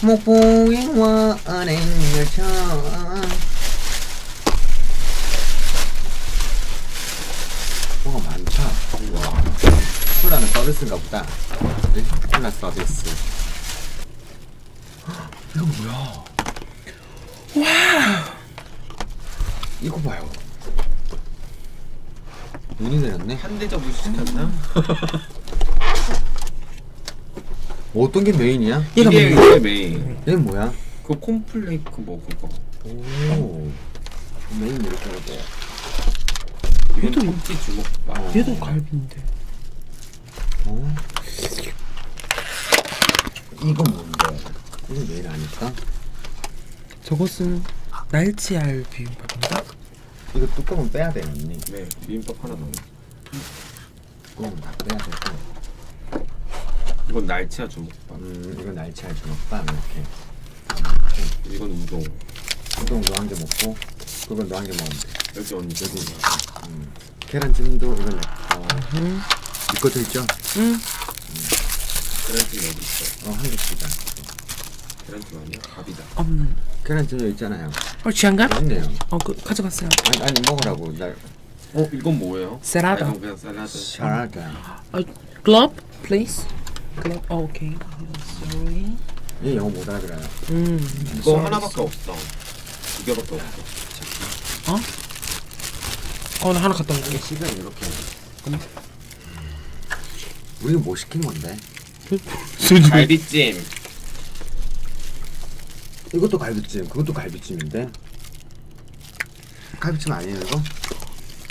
와 안에 열차 뭐가 많다 와 콜라는 서비스인가 보다. 네? 콜라 서비스. 헉, 이거 뭐야 와 이거 봐요. 눈이 내렸네. 한대접을 시켰나? 어떤 게 메인이야? 이게 뭐야? 이게 메인. 얘는 뭐야? 그 콘플레이크 뭐 그거. 오 메인 이렇게 하고 이건 얘도- 참치 주먹밥. 얘도 갈비인데. 어? 이건 뭔데? 이건 메인 아닐까? 저것은 날치알 비빔밥인가? 이거 뚜껑은 빼야 되겠니? 네, 비빔밥 하나 넣어. 뚜껑은 다 빼야 되고 이건 날치아 주먹밥. 음 이건 날치알 주먹밥 이렇게 이건 우동. 우동 너한개 먹고 그건 너한개 먹으면 돼 여기 언니 여기. 음. 계란찜도 이건 내거 응. 이거 들죠? 응. 계란찜 여기 있어. 어 한 개씩다 계란찜 아니야? 밥이다. 음. 계란찜 여기 있잖아요 어 취향가? 있네요 어 그, 가져갔어요. 아니, 아니 먹으라고 날 어, 이건 뭐예요? 샐러드. 아, 이건 그냥 샐러드. 잘하게 어, glove, please. Glove. 어, 오케이. Sorry. 얘 영어 못 알아들어요 음. 이거 하나밖에 없어. 두 개밖에 없어. 어, 나 하나 갖다 놓을게. 시간 이렇게 우리가 뭐 시킨 건데? 수지. 갈비찜. 이것도 갈비찜, 그것도 갈비찜인데 갈비찜 아니에요 이거?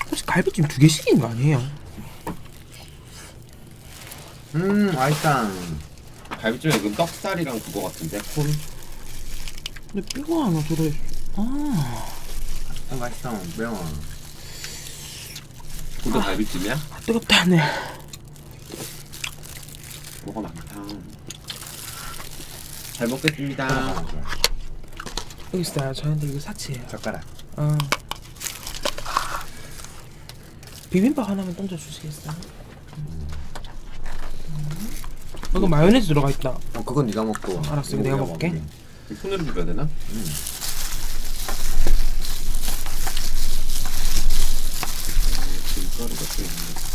혹시 갈비찜 두 개씩인 거 아니에요? 음 맛있다 갈비찜에 이건 떡살이랑 그거 같은데 콘. 근데 뼈가 하나 들어. 아, 어, 맛있다 매워 그거 갈비찜이야? 뜨겁다 하네. 뭐가 많다. 잘 먹겠습니다. 아, 여기 있어요. 저한테 이거 사치예요. 젓가락 어. 비빔밥 하나만 던져 주시겠어요? 음. 이거 마요네즈 들어가 있다. 어 그건 네가 먹고 알았어, 이거 내가 먹을게. 먹을게. 손으로 비벼야 되나? 김가루가 또 있네.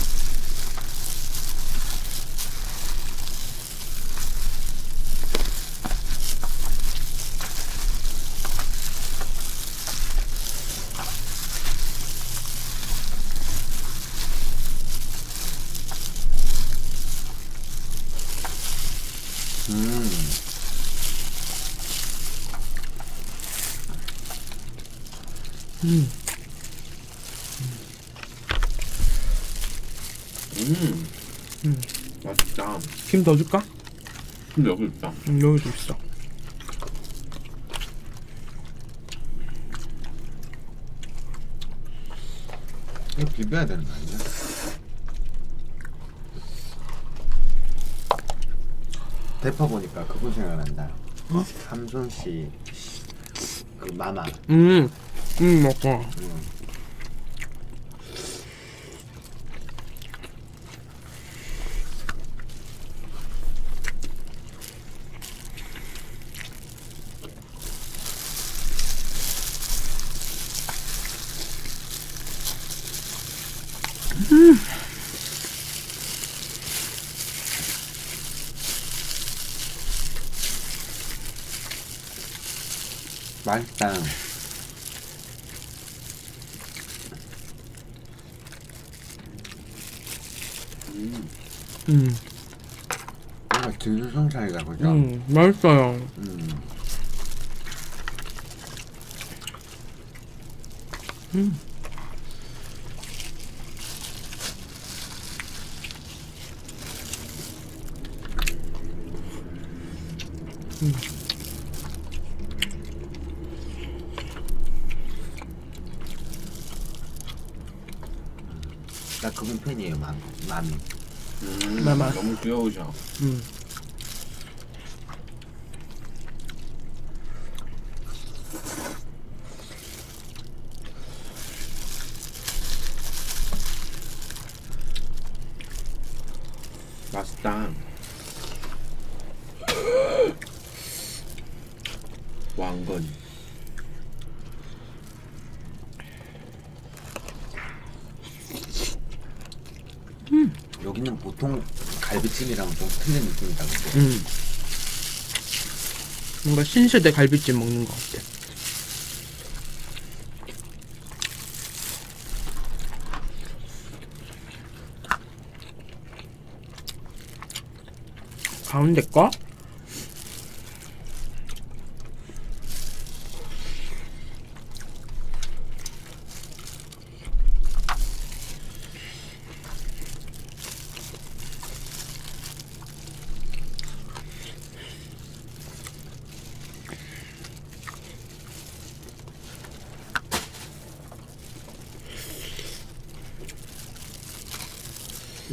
음 음. 음, 음. 맛있다. 김 넣어줄까? 근데 여기 있다. 음, 여기도 있어. 이거 비벼야 되는 거 아니야? 대파 보니까 그분 생각난다 어? 삼손 씨그 마마 음, 음, 먹어. 음. 맛있다. 음, 음, 뭔가 진수성찬이다 그죠? 음, 맛있어요. 음. 음. 나 그분 팬이에요, 맘, 맘이. 음, 마마. 너무 귀여우셔. 음. 맛있다. 왕건. 여기는 보통 갈비찜이랑 좀 틀린 느낌이다 근데 음. 뭔가 신세대 갈비찜 먹는 것 같아. 가운데 거?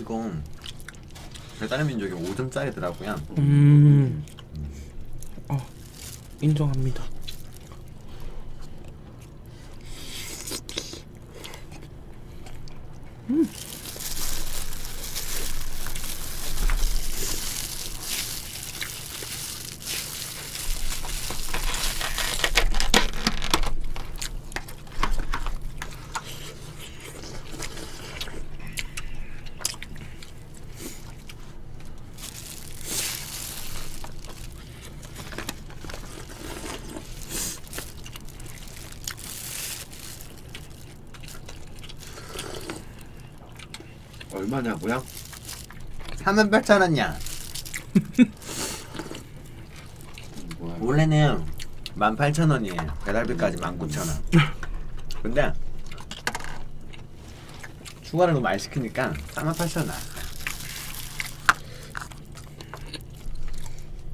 이거 배달의 민족이 5점짜리더라고요 음. 어, 인정합니다. 얼마냐고요? 38,000원이야 뭐야? 원래는 18,000원이에요 배달비까지 19,000원 근데 추가를 너무 많이 시키니까 38,000원 나왔어요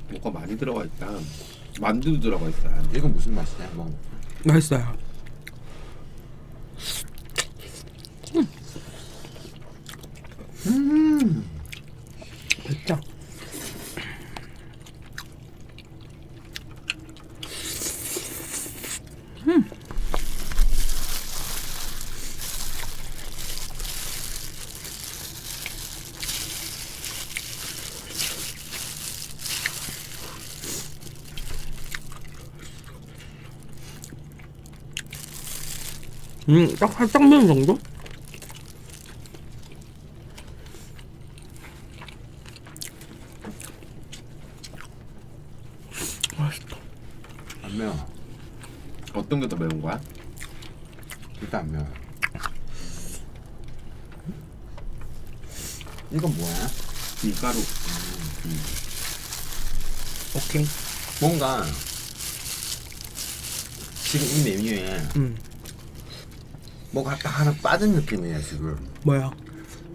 뭐가 많이 들어가 있다. 만두도 들어가 있어요. 이건 무슨 맛이냐 뭐 맛있어요. 음. 됐죠? 음, 딱 살짝 매운 정도? 맛있다. 안 매워 어떤 게 더 매운 거야? 일단 안 매워 이건 뭐야? 밀가루. 오케이. 뭔가 지금 이 메뉴에 음, 뭐가 딱 하나 빠진 느낌이에요 지금 뭐야?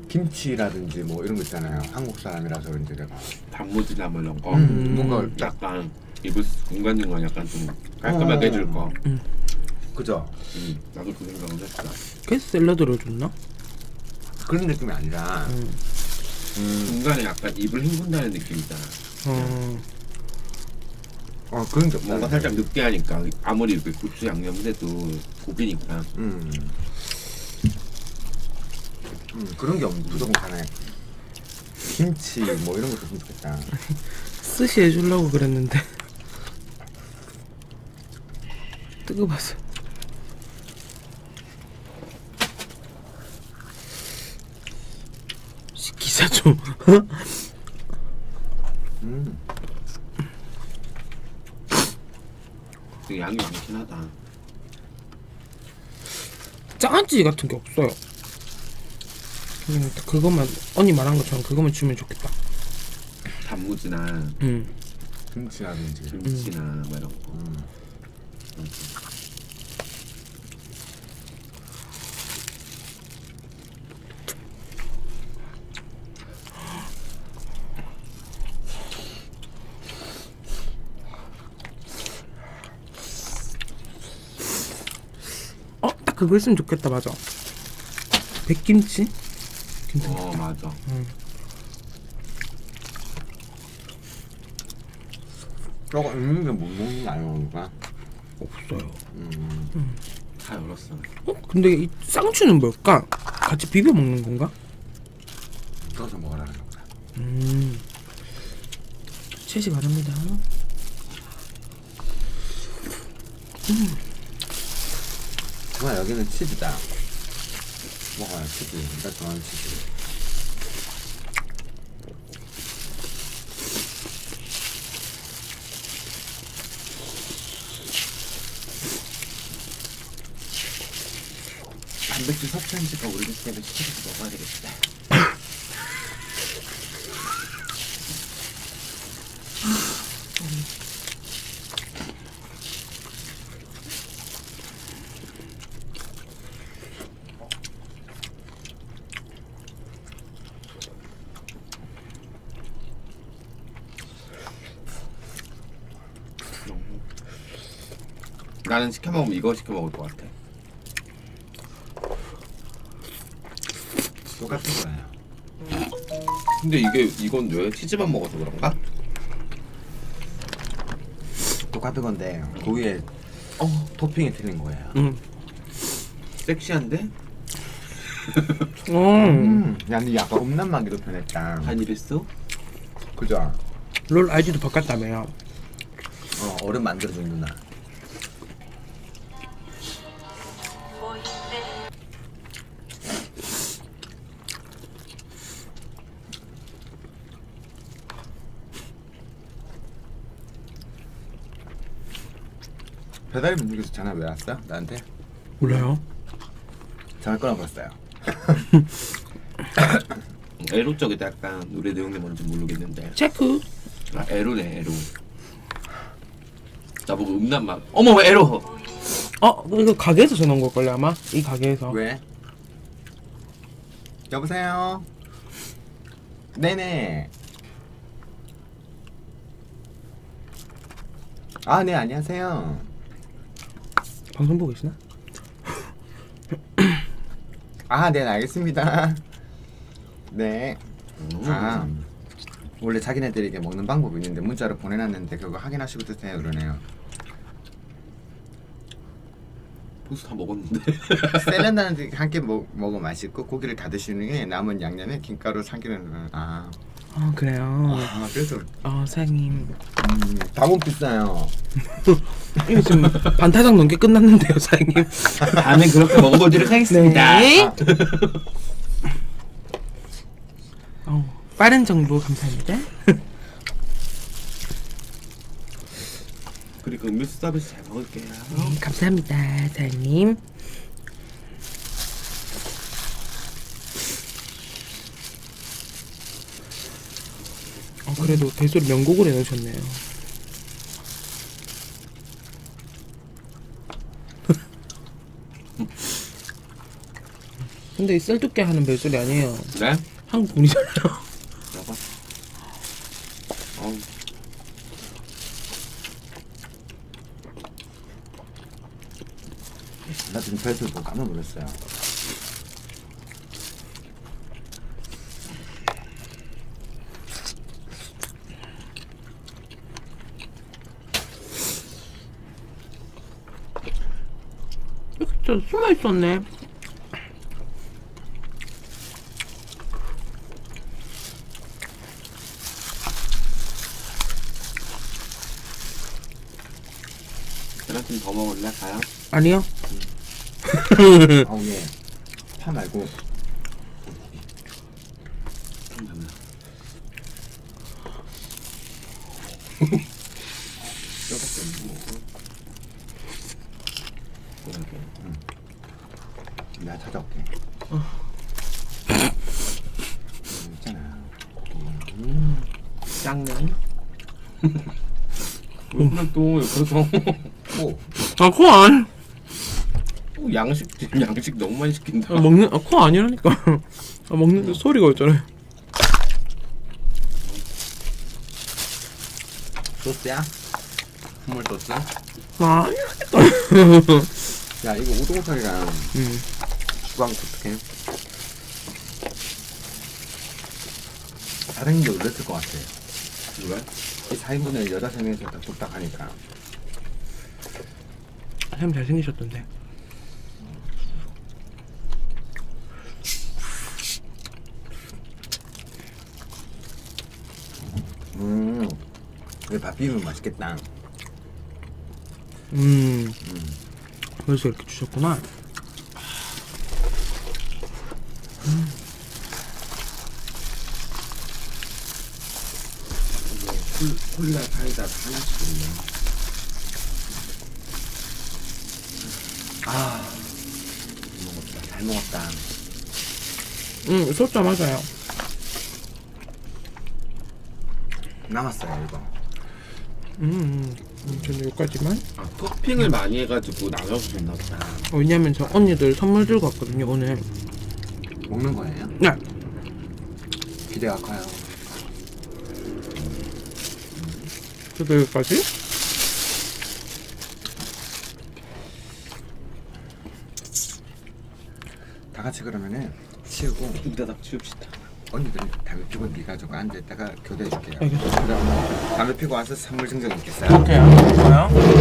김치라든지 뭐 이런 거 있잖아요 한국 사람이라서 그런지 내가 단무지나 뭐 이런 거. 음, 뭔가 딱 약간 입을 중간중간 약간 좀 깔끔하게 어. 해줄 거. 그죠? 음, 나도 그 생각을 했어. 그래서 샐러드를 줬나? 그런 느낌이 아니라 음. 음, 중간에 약간 입을 헹군다는 느낌이잖아. 어, 어 그런 게 없다 뭔가 살짝 느끼하니까 아무리 이렇게 고추 양념돼도 고기니까 음. 음 그런 게 없는 무조건 가네 김치 뭐 이런 거 줬으면 좋겠다 스시 해주려고 그랬는데 뜨거워서 시키자 좀 음. 되게 양이 많긴 하다. 짜지 같은 게 없어요 그냥 딱 그것만 언니 말한 것처럼 그것만 주면 좋겠다 단무지나 음. 김치라든지 김치나 뭐 이런 거. 음. 어? 딱 그거 있으면 좋겠다 맞아 백김치? 괜찮다 어 맞아. 저거 있는 게 아니야 그러니까 없어요 음. 다 열었어. 어? 근데 이 쌍추는 뭘까? 같이 비벼 먹는 건가? 떠서 먹으라는 거다 음. 채식 바랍니다. 정말 여기는 치즈다. 먹어요 치즈. 내가 좋아하는 치즈. 단백질 섭취한 지가 오래됐기 때문에 시켜서 먹어야 되겠다. 나는 시켜 먹으면 이거 시켜 먹을 것 같아. 똑같은 거예요. 근데 이게 이건 왜 치즈만 먹어서 그런가? 똑같은 건데 그 위에 어 토핑이 틀린 거예요. 음. 섹시한데? 음. 음, 야, 근데 약간 음란마귀도 변했다. 한 이랬어? 그죠? 롤 아이디도 바꿨다며요. 어, 어른 만들어준 누나. 배달의 민족에서 전화 왜 왔어? 나한테? 몰라요. 전화 끊어버렸어요. 에로 쪽에도 약간 노래 내용이 뭔지 모르겠는데 체크. 아 에로네 에로 나보고 음란 막 어머 에로 어 이거 가게에서 전화 온 걸걸요 아마 이 가게에서. 왜? 여보세요? 네네. 아, 네, 안녕하세요. 방송 보고 계시나? 아, 네, 알겠습니다. 네. 음. 아, 원래 자기네들에게 먹는 방법이 있는데 문자로 보내놨는데 그거 확인하시고 드세요 그러네요. 벌써 다 먹었는데 샐러드는 한끼 먹으면 맛있고 고기를 다 드시는 게 남은 양념에 김가루 참기름 아, 아 그래요. 아 그래서 아 사장님 음, 당원 비싸요. 이거 지금 반타작 넘게 끝났는데요 사장님. 다음에 그렇게 먹어보도록 하겠습니다 네. 어, 빠른 정보 감사합니다. 그리고 음료수 서비스 잘 먹을게요 네, 감사합니다 사장님. 그래도 대소리 명곡을 해놓으셨네요. 근데 이 쌀두께 하는 벨소리 아니에요. 네? 한국 분이잖아요. 여봐 어우 나 지금 별표 보고 깜짝 놀랐어요. 진짜 숨어 있었네. 계란찜 더 먹을래? 가요? 아니요. 아우 예. 파 말고 잠깐만 뼈밖에 없는 거 뭐라게 내가 찾아올게. 음, 있잖아. 음, 짱네 오늘 또 옆에서 오, 아, 코 안. 또 양식 양식 너무 많이 시킨다 아, 먹는, 아, 코 아니라니까. 아, 먹는데 소리가 있잖아요. 소스야? 국물 소스? 아, 야 이거 우동살이랑 음. 주방 어떡해? 다른 게 놀랬을 것 같아. 왜? 이 4인분을 여자 3명이서 딱 뚝딱 하니까. 참 잘생기셨던데. 음, 이밥 비비면 맛있겠다. 음. 그래서 이렇게 주셨구나. 콜, 콜라 사이다 하나씩 있네. 아 먹었다 잘 먹었다 음, 소자 맞아요. 남았어요 이거 음, 음, 저는 여기까지만. 아 토핑을 많이 해가지고 나눠서 줬나 보다. 어, 왜냐면 저 언니들 선물 들고 왔거든요, 오늘. 먹는 거예요? 네. 기대가 커요 여기까지. 다 같이 그러면은 치우고 뚝다닥 치웁시다. 언니들 담배 피고 네가 저거 앉아있다가 교대해줄게요 알겠습니다. 그다음 담배 피고 와서 선물 증정 있겠어요? 오케이, 알겠어요.